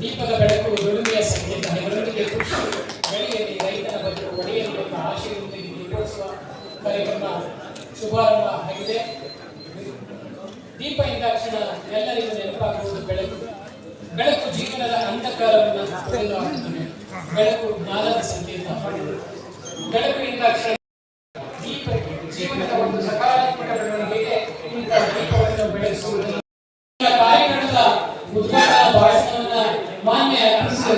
ದೀಪದ ಬೆಳಕು ದುಡಿಮೆಯ ಸಂಕೇತ ಇವರೊಂದಿಗೆ ಖುಷಿ ಬೆಳೆಯಲಿ ರೈತನ ಬದುಕು ಒಡೆಯಲಿ ಎಂಬ ಆಶಯದೊಂದಿಗೆ ದೀಪೋತ್ಸವ ಕಾರ್ಯಕ್ರಮ ಶುಭಾರಂಭ ಆಗಿದೆ. ದೀಪ ಎಂದಾಕ್ಷಣ ಎಲ್ಲರಿಗೂ ನೆನಪಾಗುವುದು ಬೆಳಕು. ಬೆಳಕು ಜೀವನದ ಅಂಧಕಾರವನ್ನು ಬೆಳಕು ಜ್ಞಾನದ ಸಂಕೇತ ಬೆಳಕಿನಿಂದ ಜೀವನದ ಒಂದು ಸಕಾರಾತ್ಮಕ ಬೆಳವಣಿಗೆಗೆ ಇಂತಹ ದೀಪವನ್ನು ಬೆಳೆಸುವುದು ಕಾರ್ಯಕ್ರಮದ ಉದ್ಘಾಟನಾ ಭಾಷಣವನ್ನ ಮಾನ್ಯ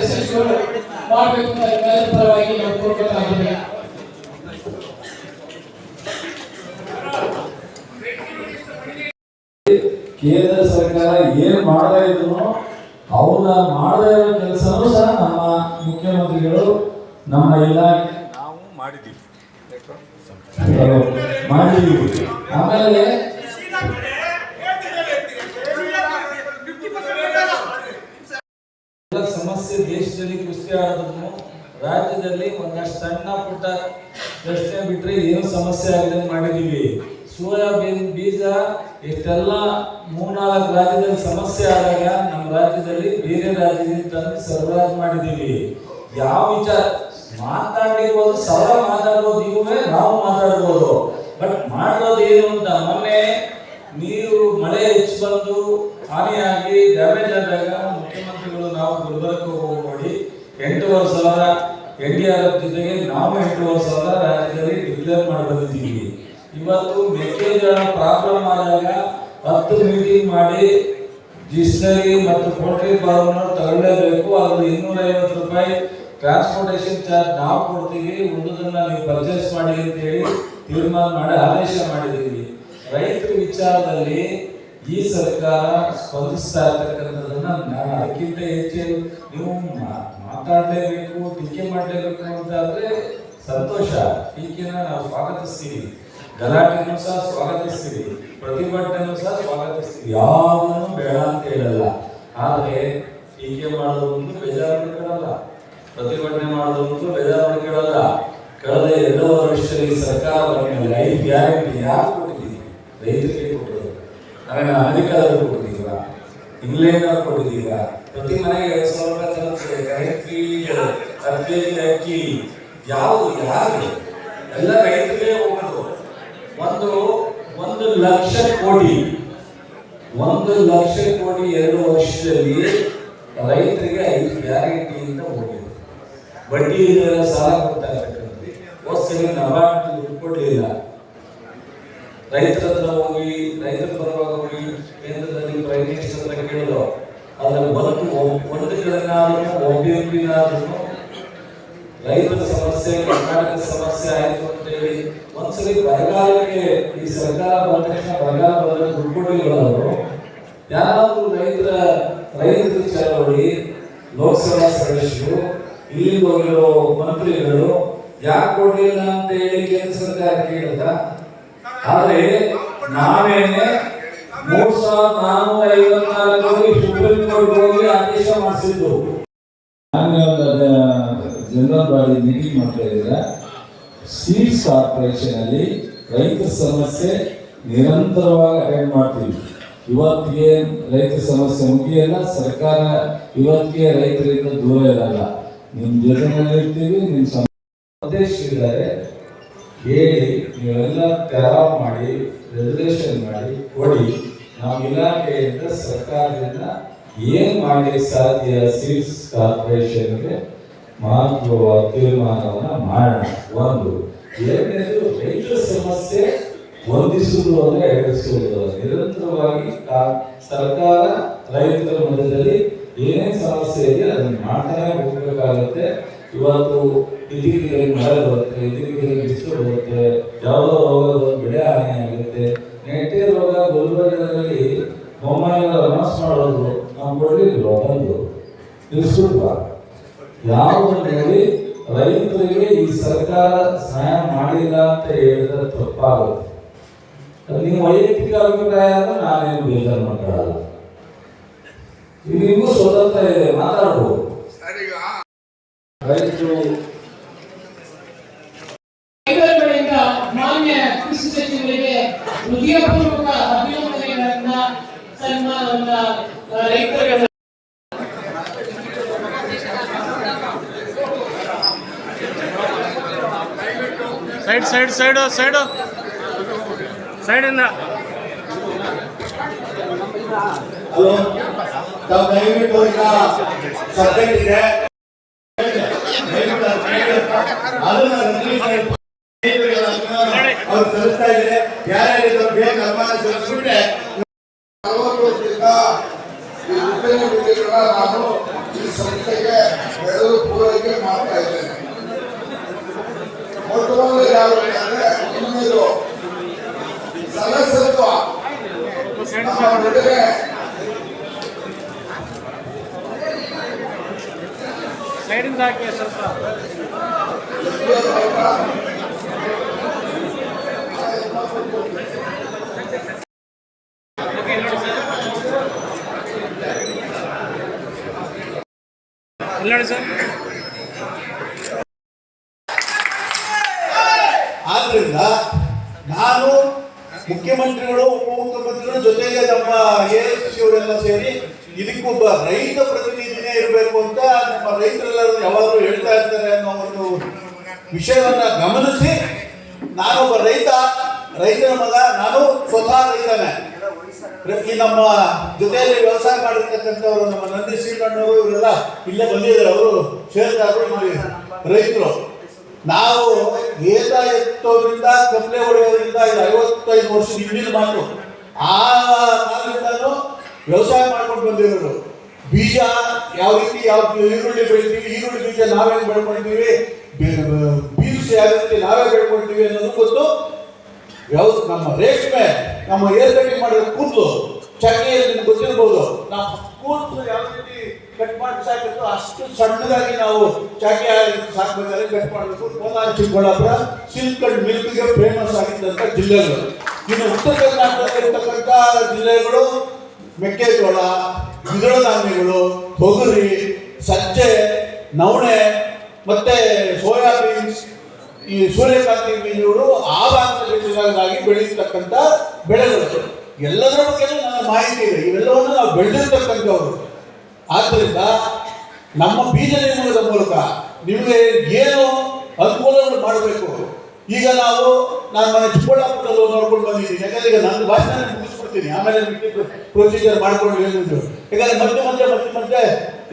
ಸಚಿವರು ಮಾಡಬೇಕು ಅಂತ ಪರವಾಗಿ ನಾವು ಕೋರ್ಬೇಕಾಗಿದೆ ಕೇಂದ್ರ ಸರ್ಕಾರ ಏನ್ ಮಾಡದೇ ಇದ್ರು ಅವ್ರ ಮಾಡದೇ ಇರೋ ಕೆಲಸನೂ ಸಹ ನಮ್ಮ ಮುಖ್ಯಮಂತ್ರಿಗಳು, ನಮ್ಮ ಇಲಾಖೆ ನಾವು ಮಾಡಿದ್ದೀವಿ. ಮಾಡಿದ್ದೀವಿ. ಆಮೇಲೆ ಸಮಸ್ಯೆ ದೇಶದಲ್ಲಿ ಕುಸ್ತಿ ರಾಜ್ಯದಲ್ಲಿ ಒಂದಷ್ಟು ಸಣ್ಣ ಪುಟ್ಟ ಪ್ರಶ್ನೆ ಬಿಟ್ಟರೆ ಏನು ಸಮಸ್ಯೆ ಆಗಿದೆ ಮಾಡಿದೀವಿ ಸೋಯಾಬೀನ್ ಬೀಜ ಇಷ್ಟೆಲ್ಲ ಮೂರ್ನಾಲ್ಕು ರಾಜ್ಯದಲ್ಲಿ ಸಮಸ್ಯೆ ಆದಾಗ ನಮ್ಮ ರಾಜ್ಯದಲ್ಲಿ ಬೇರೆ ರಾಜ್ಯದಿಂದ ತಂದು ಸರಬರಾಜು ಮಾಡಿದ್ದೀವಿ. ಯಾವ ವಿಚಾರ? ಮಾತಾಡಿರ್ಬೋದು ಸರ ಮಾತಾಡ್ಬೋದು ನೀವೇ ನಾವು ಮಾತಾಡ್ಬೋದು. ಬಟ್ ಮಾಡೋದು ಏನು ಅಂತ ಮೊನ್ನೆ ನೀರು ಮಳೆ ಹೆಚ್ಚು ಬಂದು ಹಾನಿಯಾಗಿ ಡ್ಯಾಮೇಜ್ ಆದಾಗ ಮುಖ್ಯಮಂತ್ರಿಗಳು ನಾವು ಗುಲ್ಬರ್ಗಕ್ಕೆ ಹೋಗಿ ಎಂಟೂವರೆ ಸಾವಿರ ಎನ್ ಡಿ ಆರ್ ಎಫ್ ಜೊತೆಗೆ ನಾವು ಎಂಟೂವರೆ ಸಾವಿರ ರಾಜ್ಯದಲ್ಲಿ ಡಿಕ್ಲೇರ್ ಮಾಡಿ ಬಂದಿದ್ದೀವಿ. ಇವತ್ತು ಮೆಕ್ಕೆಜೋಳ ಪ್ರಾಬ್ಲಮ್ ಆದಾಗ ಹತ್ತು ಮೀಟಿಂಗ್ ಮಾಡಿ ಡಿಸ್ನರಿ ಮತ್ತು ಪೋಲ್ಟ್ರಿ ಫಾರ್ಮ್ ತಗೊಳ್ಳೇಬೇಕು. ಅದ್ರ ಇನ್ನೂರ ಐವತ್ತು ರೂಪಾಯಿ ಟ್ರಾನ್ಸ್ಪೋರ್ಟೇಷನ್ ಚಾರ್ಜ್ ನಾವು ಕೊಡ್ತೀವಿ. ಉಳಿದನ್ನ ನೀವು ಪರ್ಚೇಸ್ ಮಾಡಿ ಅಂತ ಹೇಳಿ ತೀರ್ಮಾನ ಮಾಡಿ ಆದೇಶ ಮಾಡಿದ್ದೀವಿ. ರೈತರ ವಿಚಾರದಲ್ಲಿ ಈ ಸರ್ಕಾರ ಸ್ಪಂದಿಸ್ತಾ ಇರ್ತಕ್ಕಂಥದ್ದನ್ನ ನಾನು ಅದಕ್ಕಿಂತ ಹೆಚ್ಚು ನೀವು ಮಾತಾಡಲೇಬೇಕು, ಟೀಕೆ ಮಾಡಲೇಬೇಕು ಅಂತ ಆದ್ರೆ ಸಂತೋಷ. ಟೀಕೆನ ನಾವು ಸ್ವಾಗತಿಸ್ತೀವಿ. ಗಲಾಟೆನೂ ಸಹ ಸ್ವಾಗತಿಸ್ತೀವಿ. ಪ್ರತಿಭಟನೆಯನ್ನು ಸಹ ಸ್ವಾಗತಿಸ್ತೀವಿ. ಯಾವುದನ್ನು ಬೇಡ ಅಂತ ಹೇಳಲ್ಲ. ಆದರೆ ಟೀಕೆ ಮಾಡೋದೊಂದು ಬೇಜಾರು ಕೇಳಲ್ಲ. ಪ್ರತಿಭಟನೆ ಮಾಡೋದೊಂದು ಬೇಜಾರು ಕೇಳಲ್ಲ. ಕಳೆದ ಎರಡು ವರ್ಷದಲ್ಲಿ ಸರ್ಕಾರ ಲೈಫ್ ಗ್ಯಾರಂಟಿ ಯಾರು ಕೊಟ್ಟಿದ್ದೀವಿ ರೈತರಿಗೆ ಕೊಟ್ಟಿರೋದು. ನಾವೇನು ಅಮೆರಿಕಾದವರು ಇಂಗ್ಲೆಂಡ್ ಕೊಟ್ಟಿದ್ದೀವ ಪ್ರತಿ ಮನೆಗೆ ಎರಡು ಸಾವಿರ ಅಕ್ಕಿ. ಯಾವುದು, ಯಾರು? ಎಲ್ಲ ರೈತರಿಗೆ ಹೋಗೋದು. ಒಂದು ಒಂದು ಲಕ್ಷ ಕೋಟಿ, ಒಂದು ಲಕ್ಷ ಕೋಟಿ ಎರಡು ವರ್ಷದಲ್ಲಿ ರೈತರಿಗೆ ಐದು ಅಂತ ಹೋಗಿದೆ. ಬಡ್ಡಿ ಸಾಲ ಕೊಡ್ತಾ ನಬಾರ್ಡ್ ದುಡ್ಡು ಕೊಡಲಿಲ್ಲ. ರೈತರ ಹತ್ರ ಹೋಗಿ, ರೈತರ ಪರವಾಗಿ ಹೋಗಿ ಕೇಂದ್ರದಲ್ಲಿ ಪ್ರೈಮ್ ಮಿನಿಸ್ಟರ್ ಹತ್ರ ಕೇಳಿದ್ರು. ಅದರ ಬಂದು ಒಂದು ಒಬ್ಬೊಬ್ಬಿನಾದ್ರೂ ರೈತರ ಸಮಸ್ಯೆ ಕರ್ನಾಟಕ ಸಮಸ್ಯೆ ಆಯಿತು ಅಂತ ಹೇಳಿ ಒಂದ್ಸಲಿ ಬರಗಾಲಕ್ಕೆ ಈ ಸರ್ಕಾರ ಬಂದ ತಕ್ಷಣ ಬರಗಾಲ ಬಂದ ದುಡ್ಡು ಯಾರಾದರೂ ರೈತರ ರೈತರ ಚಳವಳಿ, ಲೋಕಸಭಾ ಸದಸ್ಯರು ಇಲ್ಲಿ ಹೋಗಿರೋ ಮಂತ್ರಿಗಳು, ಯಾಕೆ ಕೊಡಲಿಲ್ಲ ಅಂತ ಹೇಳಿ ಕೇಂದ್ರ ಸರ್ಕಾರ ಕೇಳಿದ ಆದರೆ ನಾವೇನೆ ಮೂರ್ ಸಾವಿರದ ನಾನ್ನೂರ ಐವತ್ನಾಲ್ಕು ಹೋಗಿ ಸುಪ್ರೀಂ ಕೋರ್ಟ್ ಹೋಗಿ ಆದೇಶ ಮಾಡಿಸಿದ್ದು. ಜನರಲ್ ಬಾಡಿ ಮೀಟಿಂಗ್ ಮಾಡ್ತಾ ಇದ್ದೀರಾ. ಸೀಡ್ಸ್ ಕಾರ್ಪೊರೇಷನ್ ಅಲ್ಲಿ ರೈತರ ಸಮಸ್ಯೆ ನಿರಂತರವಾಗಿ ಅಟೆಂಡ್ ಮಾಡ್ತೀವಿ. ಇವತ್ತಿಗೆ ರೈತರ ಸಮಸ್ಯೆ ಮುಗಿಯಲ್ಲ, ಸರ್ಕಾರ ಇವತ್ತಿಗೆ ರೈತರಿಂದ ದೂರ ಇರಲ್ಲ. ನಿಮ್ಮ ಜೊತೆನಲ್ಲಿ ಇರ್ತೀವಿ, ನಿಮ್ ಸಮ ಇದ್ದಾರೆ ಹೇಳಿ ನೀವೆಲ್ಲ ತೆರಾವ್ ಮಾಡಿ ರೆಸಲ್ಯೂಷನ್ ಮಾಡಿ, ಕೊಡಿ. ನಾವು ಇಲಾಖೆಯಿಂದ ಸರ್ಕಾರದಿಂದ ಏನು ಮಾಡಿ ಸಾಧ್ಯ ಸೀಡ್ಸ್ ಕಾರ್ಪೊರೇಷನ್ಗೆ ಮಹತ್ವವಾದ ತೀರ್ಮಾನವನ್ನ ಮಾಡೋಣ ಒಂದು ಎರಡನೇದು ರೈತರ ಸಮಸ್ಯೆ ಹೊಂದಿಸುವುದು ಅಂದ್ರೆ ಎದುರಿಸುವುದು. ನಿರಂತರವಾಗಿ ಸರ್ಕಾರ, ರೈತರ ಮಧ್ಯದಲ್ಲಿ ಏನೇ ಸಮಸ್ಯೆ ಇದೆ ಅದನ್ನು ಮಾಡ್ತಾನೆ ಹೋಗ್ಬೇಕಾಗುತ್ತೆ. ಇವತ್ತು ಇದಿಗೆ ಮಳೆ ಬರುತ್ತೆ ಇದಿಗೆ ಬಿಸಿಲು ಬರುತ್ತೆ, ಯಾವುದೋ ರೋಗ ಬೆಳೆ ಹಾನಿ ಆಗುತ್ತೆ ನೆಟ್ಟೆ ರೋಗ ಗುಲ್ಬರ್ಗದಲ್ಲಿ ಬೊಮ್ಮಾಯಿನ ರಮಸ್ ಮಾಡೋದು ನಾವು ಕೊಡ್ಲಿಲ್ವ ಬಂದು ನಿಲ್ಸುಲ್ವಾ ಯಾವುದನ್ನು ನೋಡಿ ರೈತರಿಗೆ ಈ ಸರ್ಕಾರ ಸಹಾಯ ಮಾಡಿಲ್ಲ ಅಂತ ಹೇಳಿದ್ರೆ ತಪ್ಪಾಗುತ್ತೆ. ಅದು ನೀವು ವೈಯಕ್ತಿಕ ಅಭಿಪ್ರಾಯ ಅಂದ್ರೆ ನಾನೇನು ಬೇಜಾರು ಮಾತಾಡಲ್ಲ ಇದು ನಿಮಗೂ ಸ್ವತಂತ್ರ ಇದೆ ಮಾತಾಡ್ಬೋದು. ರೈತರು ಕೈಗಾರಿಕೆಗಳಿಂದ ಮಾನ್ಯ ಕೃಷಿ ಸಚಿವರಿಗೆ ಹೃದಯಪೂರ್ವಕ ಅಭಿನಂದನೆಗಳನ್ನ ಸನ್ಮಾನವನ್ನ ಆ, ರೈತರಿಗೆ ಸೈಡ್ ಸೈಡ್ ಸೈಡು ಸೈಡು ಸೈಡಿಂದ. ಅವ್ರು ಸಲ್ಲಿಸ್ತಾ ಸಂಸ್ಥೆಗೆ ನಮ್ಮ ಜೊತೆಗೆ ಸೈಡಿಂದ ಹಾಕಿ ಸ್ವಲ್ಪ. ನೋಡಿ ಸರ್ ಆದ್ರಿಂದ ನಾನು ಮುಖ್ಯಮಂತ್ರಿಗಳು, ಉಪಮುಖ್ಯಮಂತ್ರಿಗಳು ಜೊತೆಗೆ ನಮ್ಮ ಎ ಅವರೆಲ್ಲ ಸೇರಿ ಇದಕ್ಕೊಬ್ಬ ರೈತ ಪ್ರತಿನಿಧಿನೇ ಇರಬೇಕು ಅಂತ ನಮ್ಮ ರೈತರೆಲ್ಲರೂ ಯಾವಾಗಲೂ ಹೇಳ್ತಾ ಇರ್ತಾರೆ ಅನ್ನೋ ಒಂದು ವಿಷಯವನ್ನ ಗಮನಿಸಿ, ನಾನೊಬ್ಬ ರೈತ, ರೈತನ ಮಗ, ನಾನು ಸ್ವತಃ ರೈತನೇ. ಈ ನಮ್ಮ ಜೊತೆಯಲ್ಲಿ ವ್ಯವಸಾಯ ಮಾಡಿರ್ತಕ್ಕಂಥವ್ರು, ನಮ್ಮ ನಂದಿ ಶ್ರೀಕಣ್ಣವರು, ಇವರೆಲ್ಲ ಇಲ್ಲೇ ಬಂದಿದ್ದಾರೆ. ಅವರು ಷೇರ್ದಾರರು ಇಲ್ಲಿ ರೈತರು. ನಾವು ಏತ ಎತ್ತೋದ್ರಿಂದ ಕಪ್ಪೆ ಹೊಡೆಯೋದ್ರಿಂದ ಇದು ಐವತ್ತೈದು ವರ್ಷ ಹಿಂದಿನ ಮಾತು ಆ ಕಾಲದಿಂದಲೂ ವ್ಯವಸಾಯ ಮಾಡ್ಕೊಂಡು ಬಂದಿರೋರು ಬೀಜ ಯಾವ ರೀತಿ, ಯಾವ ಈರುಳ್ಳಿ ಬೆಳಿತೀವಿ ಈರುಳ್ಳಿ ಬೀಜ ನಾವೇನು ಬೆಳ್ಕೊಳ್ತೀವಿ ಬೀನ್ಸ್ ಯಾವ ರೀತಿ ನಾವೇ ಬೆಳ್ಕೊಳ್ತೀವಿ ಅನ್ನೋದು ಗೊತ್ತು. ಯಾವ ನಮ್ಮ ರೇಷ್ಮೆ, ನಮ್ಮ ಏರ್ ಮಾಡಿದ ಕೂದಲು. ಚಕ್ಕೆಯಲ್ಲಿ ನಿಮ್ಗೆ ಗೊತ್ತಿರ್ಬೋದು. ನಾವು ಕೂತು ಯಾವ ರೀತಿ ಕಟ್ ಮಾಡಿ ಸಾಕಿತ್ತು ಅಷ್ಟು ಸಣ್ಣದಾಗಿ ನಾವು ಚಾಕೆ ಸಾಕಬೇಕಾದ್ರೆ ಕಟ್ ಮಾಡಬೇಕು. ಕೋಲಾರ, ಚಿಕ್ಕಬಳ್ಳಾಪುರ ಸಿಲ್ಕ್ ಅಂಡ್ ಮಿಲ್ಕ್ಗೆ ಫೇಮಸ್ ಆಗಿದ್ದಂಥ ಜಿಲ್ಲೆಗಳು. ಇನ್ನು ಉತ್ತರ ಕರ್ನಾಟಕದಲ್ಲಿರ್ತಕ್ಕಂಥ ಜಿಲ್ಲೆಗಳು ಮೆಕ್ಕೆಜೋಳ, ದ್ವಿದಳ ಧಾನ್ಯಗಳು, ತೊಗರಿ, ಸಜ್ಜೆ, ನವಣೆ ಮತ್ತೆ ಸೋಯಾಬೀನ್ಸ್ ಈ ಸೂರ್ಯಕಾಂತಿ ಬೀಜಗಳು ಆ ಭಾಗದಲ್ಲಿ ಬೆಳೆಯತಕ್ಕಂಥ ಬೆಳೆಗಳು. ಎಲ್ಲದರ ಬಗ್ಗೆ ನನ್ನ ಮಾಹಿತಿ ಇದೆ ಇವೆಲ್ಲವನ್ನು ನಾವು ಬೆಳೆದಿರ್ತಕ್ಕಂಥವ್ರು. ಆದ್ದರಿಂದ ನಮ್ಮ ಬೀಜ ನಿರ್ಮಾಣದ ಮೂಲಕ ನಿಮಗೆ ಏನು ಅನುಕೂಲಗಳು ಮಾಡಬೇಕು? ಈಗ ನಾವು ನಾನು ಮನೆ ಚಿಕ್ಕಬಳ್ಳಾಪುರದಲ್ಲಿ ನೋಡ್ಕೊಂಡು ಬಂದಿದ್ದೀನಿ. ಯಾಕಂದ್ರೆ ಈಗ ನನ್ನ ಭಾಷೆ ಮುಗಿಸ್ಬಿಡ್ತೀನಿ. ಆಮೇಲೆ ಪ್ರೊಸೀಜರ್ ಮಾಡ್ಕೊಂಡು ಹೇಳಿದ್ರು ಯಾಕಂದ್ರೆ ಮತ್ತೆ ಮತ್ತೆ ಮತ್ತೆ ಮತ್ತೆ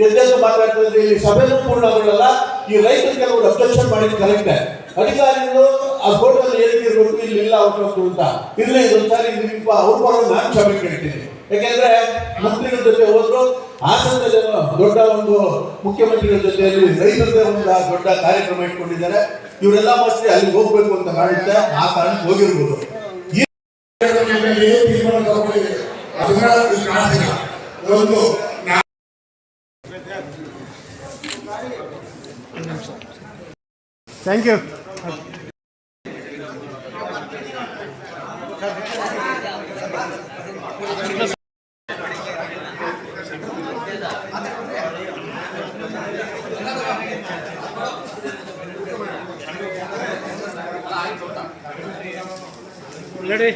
ಎದ್ದೆದ್ದು ಮಾತಾಡ್ತಿದ್ರೆ ಇಲ್ಲಿ ಸಭೆನೂ ಪೂರ್ಣಗೊಳ್ಳಲ್ಲ. ಈ ರೈತರಿಗೆ ಕೆಲವರು ಅಬ್ಜೆಕ್ಷನ್ ಮಾಡಿದ್ದು ಕರೆಕ್ಟ್ ಅಧಿಕಾರಿಗಳು ಆ ಫೋಟೋದಲ್ಲಿ ಹೇಳಿರ್ಬೇಕು ಇಲ್ಲಿ ಇಲ್ಲ ಅವಕಾಶ ಅಂತ. ಇದ್ರೆ ಇದೊಂದ್ಸಾರಿ ನಿಮ್ಮ ಅವ್ರ ಪರವಾಗಿ ನಾನು ಕ್ಷಮೆ ಕೇಳ್ತೀನಿ. ಯಾಕೆಂದ್ರೆ ಮಂತ್ರಿಗಳ ಜೊತೆ ಹೋದ್ರು, ಹಾಸನದಲ್ಲಿ ದೊಡ್ಡ ಒಂದು ಮುಖ್ಯಮಂತ್ರಿಗಳ ಜೊತೆಯಲ್ಲಿ ರೈತರದೇ ಒಂದು ದೊಡ್ಡ ಕಾರ್ಯಕ್ರಮ ಇಟ್ಕೊಂಡಿದ್ದಾರೆ. ಇವರೆಲ್ಲ ಮಸ್ತಿ ಅಲ್ಲಿ ಹೋಗ್ಬೇಕು ಅಂತ ಕಾಣುತ್ತೆ ಆ ಕಾರಣಕ್ಕೆ ಹೋಗಿರ್ಬೋದು. ಯು ಒಂದು ಥ್ಯಾಂಕ್ ರೆಡಿ